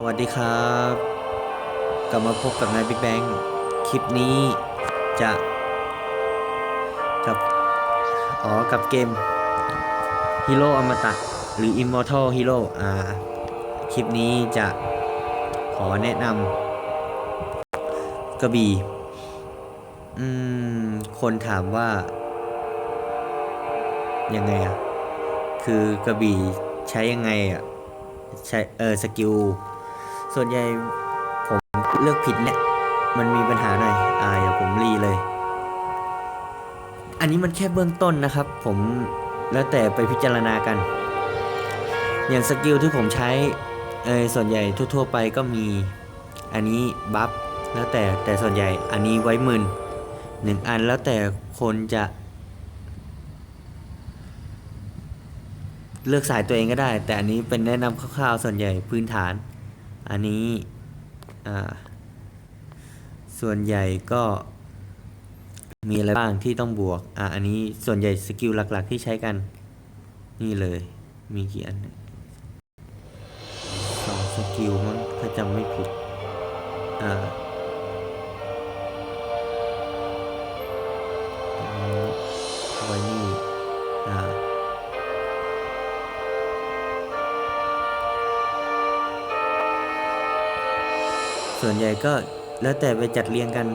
สวัสดีครับ กลับมาพบกับนายบิ๊กแบงคลิปนี้จะกับอ๋อกับเกม Hero อมตะหรือ Immortal Hero อ่า คลิปนี้จะขอแนะนำกระบี่อืม คนถามว่า ยังไงอะคือกระบี่ใช้ยังไงอะใช้เออสกิล ส่วนใหญ่ผมเลือกผิดเนี่ย มันมีปัญหาหน่อย อ่าเดี๋ยวผมรีเลย อันนี้มันแค่เบื้องต้นนะครับ ผมแล้วแต่ไปพิจารณากัน อย่างสกิลที่ผมใช้เออส่วนใหญ่ทั่ว ๆ ไปก็มี อันนี้บัฟแล้วแต่แต่ส่วนใหญ่อันนี้ไว้หมื่นหนึ่งอันแล้วแต่คนจะ เลือกสายตัวเองก็ได้ แต่อันนี้เป็นแนะนำคร่าวๆส่วนใหญ่พื้นฐาน อันนี้ส่วนใหญ่ก็มีอะไรบ้างที่ต้องบวก อะ อันนี้ส่วนใหญ่สกิลหลักๆที่ใช้กัน นี่เลย มีกี่อันสองสกิลมั้งถ้าจำไม่ผิด อ่า ส่วนใหญ่ก็แล้วแต่ไปจัดเรียงกัน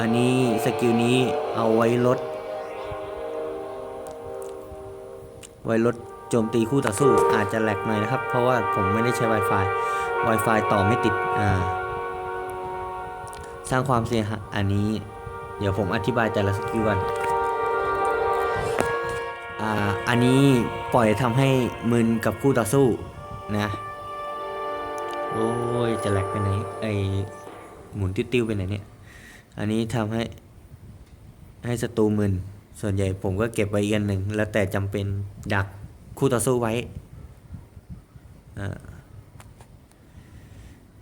อันนี้สกิลนี้เอาไว้ลด ไว้ลดโจมตีคู่ต่อสู้อาจจะแหลกหน่อยนะครับ เพราะว่าผมไม่ได้ใช้ Wi-Fi Wi-Fi ต่อไม่ติด อ่า สร้างความเสียหายอันนี้ เดี๋ยวผมอธิบายแต่ละสกิลก่อน อ่าอันนี้ปล่อยทำให้มึนกับคู่ต่อสู้นะ โอ้ยจะแหลกไปไหนไอหมุนติ้วๆไปไหนเนี่ย อันนี้ทำให้ให้ศัตรูมึน ส่วนใหญ่ผมก็เก็บไว้อีกอันหนึ่ง แล้วแต่จำเป็นดักคู่ต่อสู้ไว้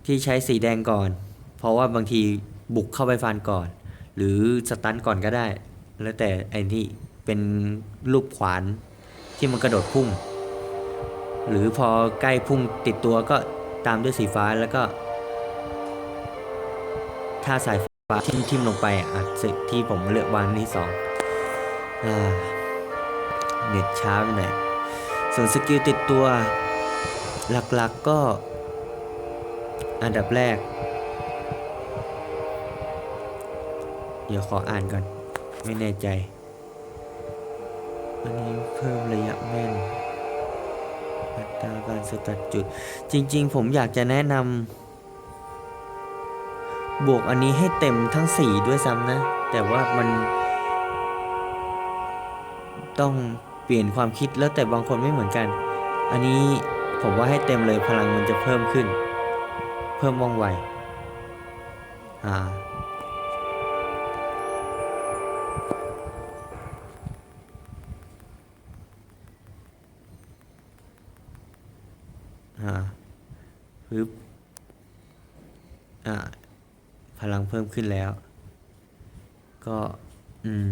ที่ใช้สีแดงก่อน เพราะว่าบางทีบุกเข้าไปฟันก่อน หรือสตันก่อนก็ได้ แล้วแต่ไอ้ที่ เป็นลูกขวานที่มันกระโดดพุ่ง หรือพอใกล้พุ่งติดตัวก็ตามด้วยสีฟ้าแล้วก็ ถ้าสายฟ้าทิมทิมลงไปอะอะสิที่ผมเลือกวางที่สองเน็ตช้าไปหน่อยส่วนสกิลติดตัวหลักๆก็อันดับแรก เดี๋ยวขออ่านก่อน ไม่แน่ใจ อันนี้เพิ่มระยะแม่นอัตราการสกัดจุด จริงๆ ผมอยากจะแนะนำบวกอันนี้ให้เต็มทั้ง4ด้วยซ้ำนะ แต่ว่ามัน ต้องเปลี่ยนความคิดแล้วแต่บางคนไม่เหมือนกัน อันนี้ผมว่าให้เต็มเลยพลังมันจะเพิ่มขึ้น เพิ่มว่องไวอ่า อ่าปึ๊บอ่าพลังเพิ่มขึ้นแล้ว ก็อืม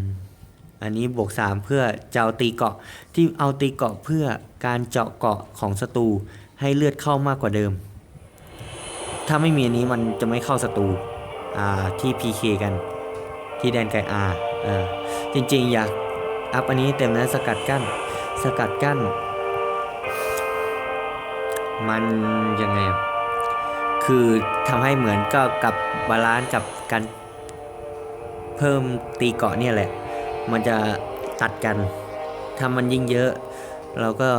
อันนี้บวกสามเพื่อจะเอาตีเกาะที่เอาตีเกาะเพื่อการเจาะเกาะของศัตรูให้เลือดเข้ามากกว่าเดิม ถ้าไม่มีอันนี้มันจะไม่เข้าศัตรูอ่าที่ PK กัน ที่แดนไกอาอ่าจริงๆ อยากอัพอันนี้เต็มนะสกัดกั้น สกัดกั้น มันยังไง คือทำให้เหมือนก็กับบาลานซ์กับการเพิ่มตีเกาะเนี่ยแหละ มันจะตัดกัน ถ้ามันยิ่งเยอะ เราก็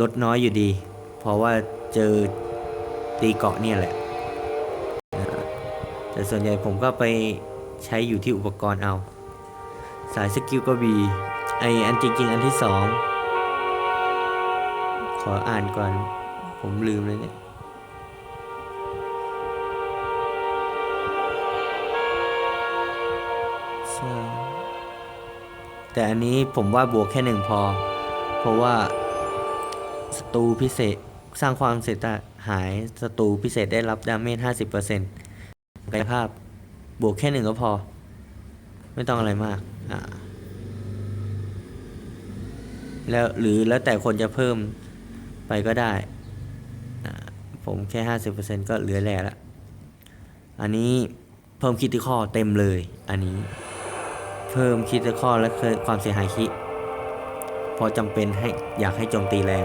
ลดน้อยอยู่ดี เพราะว่าเจอตีเกาะเนี่ยแหละ แต่ส่วนใหญ่ผมก็ไปใช้อยู่ที่อุปกรณ์เอา สายสกิลก็บีไออันจริงๆ อันที่สอง ขออ่านก่อน ผมลืมเลยเนี่ยแต่อันนี้ผมว่าบวกแค่หนึ่งพอ เพราะว่าศัตรูพิเศษสร้างความเสียหายศัตรูพิเศษได้รับดาเมจห้าสิบเปอร์เซ็นต์กายภาพบวกแค่หนึ่งก็พอ ไม่ต้องอะไรมากอ่าแล้วหรือแล้วแต่คนจะเพิ่มไปก็ได้ ผมแค่ห้าสิบเปอร์เซ็นก็เหลือแหล่ละอันนี้เพิ่มคิดที่ข้อเต็มเลย อันนี้ เพิ่มคิดที่ข้อและเคยความเสียหายคิดพอจำเป็นให้อยากให้โจมตีแรง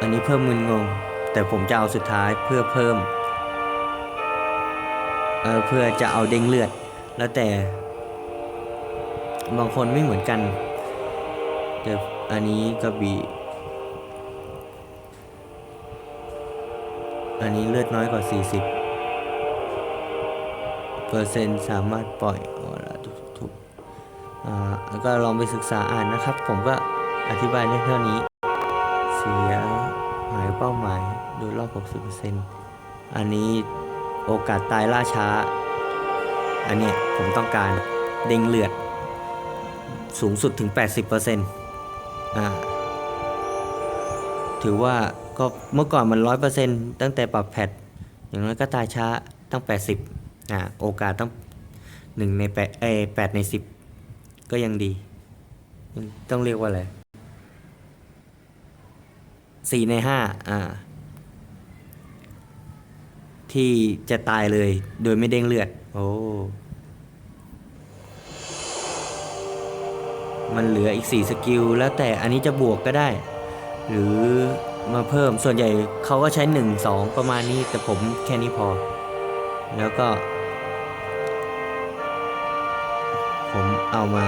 อันนี้เพิ่มมึนงง แต่ผมจะเอาสุดท้ายเพื่อเพิ่มเออเพื่อจะเอาเด้งเลือด แล้วแต่ บางคนไม่เหมือนกันแต่ อันนี้กระบี่อันนี้เลือดน้อยกว่า 40เปอร์เซ็นต์สามารถปล่อยออละทุกๆอ่าแล้วก็ลองไปศึกษาอ่านนะครับ ผมก็อธิบายได้เท่านี้ เสียหายเป้าหมายโดยรอบ 60%อันนี้โอกาสตายล่าช้า อันเนี้ยผมต้องการเด้งเลือดสูงสุดถึง 80%อ่าถือว่าก็เมื่อก่อนมัน100%ตั้งแต่ปรับแพทอย่างน้อยก็ตายช้าตั้ง80อ่าโอกาสต้องใน8เอ้ย8ใน10ก็ยังดี ต้องเรียกว่าอะไรสี่ในห้าอ่าที่จะตายเลยโดยไม่เด้งเลือด โอ้ มันเหลืออีกสี่สกิล แล้วแต่อันนี้จะบวกก็ได้ หรือมาเพิ่มส่วนใหญ่เขาก็ใช้หนึ่งสองประมาณนี้ แต่ผมแค่นี้พอ แล้วก็ ผมเอามา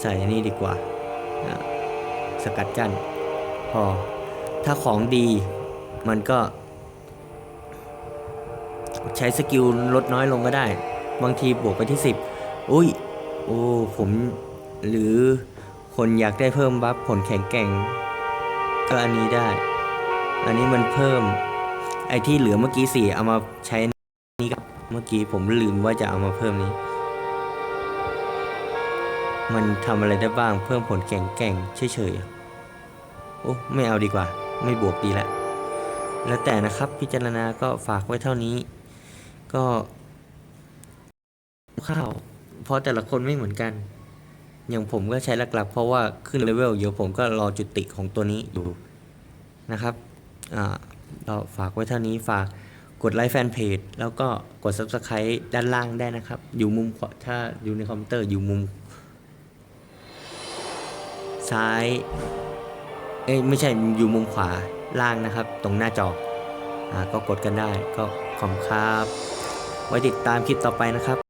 ใส่อันนี่ดีกว่า สกัดกั้นพอ ถ้าของดีมันก็ใช้สกิลลดน้อยลงก็ได้ บางทีบวกไปที่ 10 อุ้ย โอ้ ผมหรือคนอยากได้เพิ่มบัฟผลแข็งแกร่ง ก็อันนี้ได้ อันนี้มันเพิ่ม ไอ้ที่เหลือเมื่อกี้สี่เอามาใช้นี้ครับ เมื่อกี้ผมลืมว่าจะเอามาเพิ่มนี้ มันทำอะไรได้บ้างเพิ่มผลแข็งแกร่งเฉยๆ โอ้ ไม่เอาดีกว่า ไม่บวกดีละแล้วแต่นะครับพิจารณาก็ฝากไว้เท่านี้ ก็ ข้าวเพราะแต่ละคนไม่เหมือนกัน อย่างผมก็ใช้หลักๆ เพราะว่าขึ้นเลเวลเดี๋ยวผมก็รอจุดติของตัวนี้อยู่นะครับเราฝากไว้เท่านี้ฝากกดไลค์แฟนเพจแล้วก็กด Subscribe ด้านล่างได้นะครับ อยู่มุมขวาถ้าอยู่ในคอมพิวเตอร์อยู่มุม ซ้าย เอ้ยไม่ใช่อยู่มุมขวาล่างนะครับ ตรงหน้าจออก็กดกันได้ก็ขอบครับ ไว้ติดตามคลิปต่อไปนะครับ